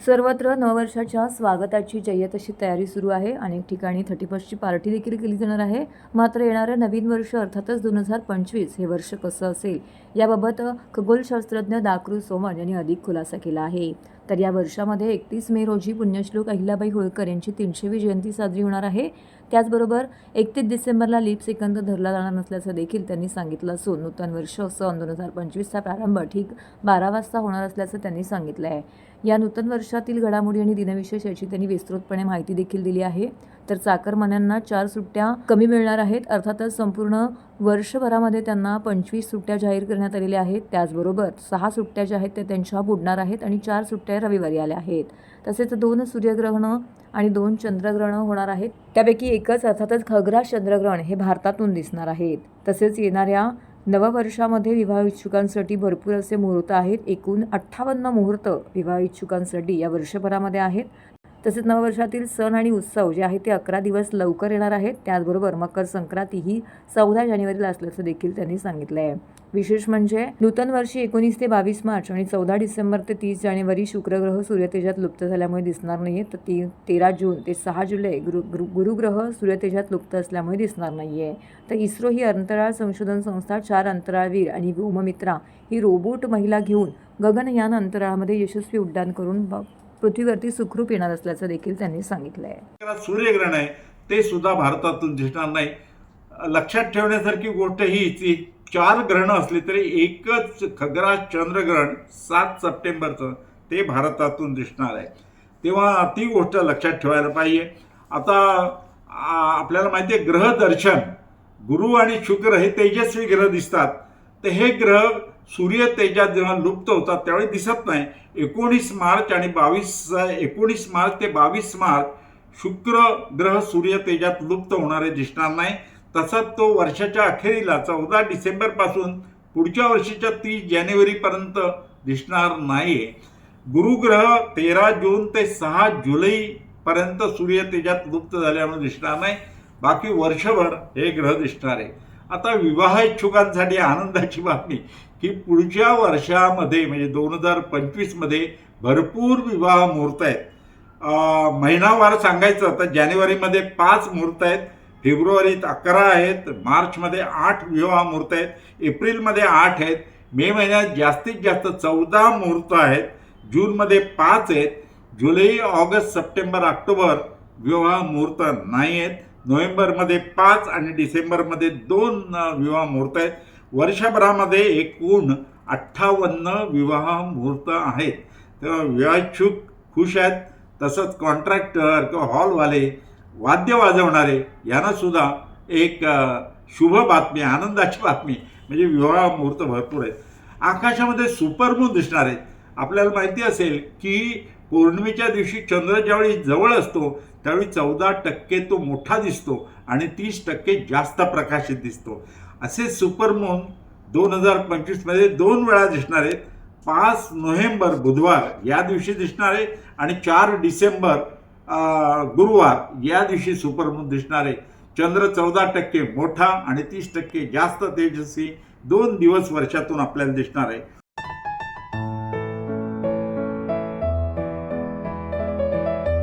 सर्वत्र नववर्षाच्या स्वागताची जय्यत अशी तयारी सुरू आहे. अनेक ठिकाणी थर्टी फर्स्टची पार्टी देखील केली जाणार आहे. मात्र येणारं नवीन वर्ष अर्थातच दोन हजार पंचवीस हे वर्ष कसं असेल याबाबत खगोलशास्त्रज्ञ दाकरू सोमन यांनी अधिक खुलासा केला आहे. तर या वर्षामध्ये एकतीस मे रोजी पुण्यश्लोक अहिल्याबाई होळकर यांची तीनशेवी जयंती साजरी होणार आहे. त्याचबरोबर एकतीस डिसेंबरला लीप सेकंद धरला जाणार नसल्याचं देखील त्यांनी सांगितलं असून नूतन वर्ष सन दोन हजार पंचवीसचा प्रारंभ ठीक बारा वाजता होणार असल्याचं त्यांनी सांगितलं आहे या नूतन वर्ष वर्षातील घडामोडी आणि दिनविशेष याची त्यांनी विस्तृतपणे माहिती देखील दिली आहे. तर चाकरमान्यांना चार सुट्ट्या कमी मिळणार आहेत. अर्थातच संपूर्ण वर्षभरामध्ये त्यांना पंचवीस सुट्ट्या जाहीर करण्यात आलेल्या आहेत. त्याचबरोबर सहा सुट्ट्या ज्या आहेत त्या त्यांच्या बुडणार आहेत आणि चार सुट्ट्या रविवारी आल्या आहेत. तसेच दोन सूर्यग्रहण आणि दोन चंद्रग्रहणं होणार आहेत. त्यापैकी एकच अर्थातच खग्रा चंद्रग्रहण हे भारतातून दिसणार आहेत. तसेच येणाऱ्या नववर्षामध्ये विवाह इच्छुकांसाठी भरपूर असे मुहूर्त आहेत. एकूण अठ्ठावन्न मुहूर्त विवाह इच्छुकांसाठी या वर्षभरामध्ये आहेत. तसेच नववर्षातील सण आणि उत्सव जे आहेत ते अकरा दिवस लवकर येणार आहेत. त्याचबरोबर मकर संक्रांती ही चौदा जानेवारीला असल्याचं देखील त्यांनी सांगितलं आहे विशेष म्हणजे नूतन वर्षी एकोणीस ते बावीस मार्च आणि चौदा डिसेंबर ते तीस जानेवारी शुक्रग्रह सूर्यतेजात लुप्त झाल्यामुळे दिसणार नाही आहे तर ती तेरा जून ते सहा जुलै गुरु गुरु गुरुग्रह सूर्यतेजात लुप्त असल्यामुळे दिसणार नाही आहे तर इस्रो ही अंतराळ संशोधन संस्था चार अंतराळवीर आणि व्योममित्रा ही रोबोट महिला घेऊन गगनयान अंतराळामध्ये यशस्वी उड्डाण करून ब- पृथ्वीवरती सुखरूप येणार असल्याचं देखील त्यांनी सांगितलं आहे सूर्यग्रहण आहे ते सुद्धा भारतातून दिसणार नाही. लक्षात ठेवण्यासारखी गोष्ट ही ती चार ग्रहण असली तरी एकच खग्रास चंद्रग्रहण सात सप्टेंबरचं ते भारतातून दिसणार आहे. तेव्हा ती गोष्ट लक्षात ठेवायला पाहिजे. आता आपल्याला माहिती आहे ग्रहदर्शन गुरु आणि शुक्र हे तेजस्वी ग्रह दिसतात. तर हे ग्रह सूर्य तेजात जेव्हा लुप्त होतात त्यावेळी दिसत नाही. एकोणीस मार्च आणि बावीस एकोणीस मार्च ते बावीस मार्च शुक्र ग्रह सूर्य तेजात लुप्त होणारे दिसणार नाही. तसंच तो वर्षाच्या अखेरीला चौदा डिसेंबरपासून पुढच्या वर्षीच्या तीस जानेवारीपर्यंत दिसणार नाही गुरुग्रह तेरा जून ते सहा जुलैपर्यंत सूर्य तेजात लुप्त झाल्यामुळे दिसणार नाही. बाकी वर्षभर हे ग्रह दिसणार. आहे आता विवाह इच्छुकांसाठी आनंदाची बातमी. की पुढच्या वर्षामध्ये म्हणजे दोन हजार पंचवीसमध्ये भरपूर विवाह मुहूर्त आहेत. महिनावार सांगायचं तर जानेवारीमध्ये पाच मुहूर्त आहेत फेब्रुवारीत अकरा आहेत मार्चमध्ये आठ विवाह मुहूर्त आहेत एप्रिलमध्ये आठ आहेत मे महिन्यात जास्तीत जास्त चौदा मुहूर्त आहेत जूनमध्ये पाच आहेत जुलै ऑगस्ट सप्टेंबर ऑक्टोबर विवाह मुहूर्त नाही आहेत नोव्हेंबरमध्ये पाच आणि डिसेंबरमध्ये दोन विवाह मुहूर्त आहेत. वर्षभरामध्ये एकूण अठ्ठावन्न विवाह मुहूर्त आहेत. तेव्हा विवाहिच्छुक खुश आहेत तसंच कॉन्ट्रॅक्टर किंवा हॉलवाले वाद्य वाजवणारे यांनासुद्धा एक शुभ बातमी आनंदाची बातमी म्हणजे विवाह मुहूर्त भरपूर आहेत. आकाशामध्ये सुपरमून दिसणार आहेत. आपल्याला माहिती असेल की पौर्णिमेच्या दिवशी चंद्र ज्यावेळी जवळ असतो त्यावेळी चौदा टक्के तो मोठा दिसतो आणि तीस टक्के जास्त प्रकाशित दिसतो. असे सुपरमून दोन हजार पंचवीसमध्ये दोन वेळा दिसणार आहेत पाच नोव्हेंबर बुधवार या दिवशी दिसणार आहे आणि चार डिसेंबर गुरुवार या दिवशी सुपरमून दिसणार. आहे चंद्र चौदा टक्के मोठा आणि तीस टक्के जास्त तेजस्वी दोन दिवस वर्षातून आपल्याला दिसणार. आहे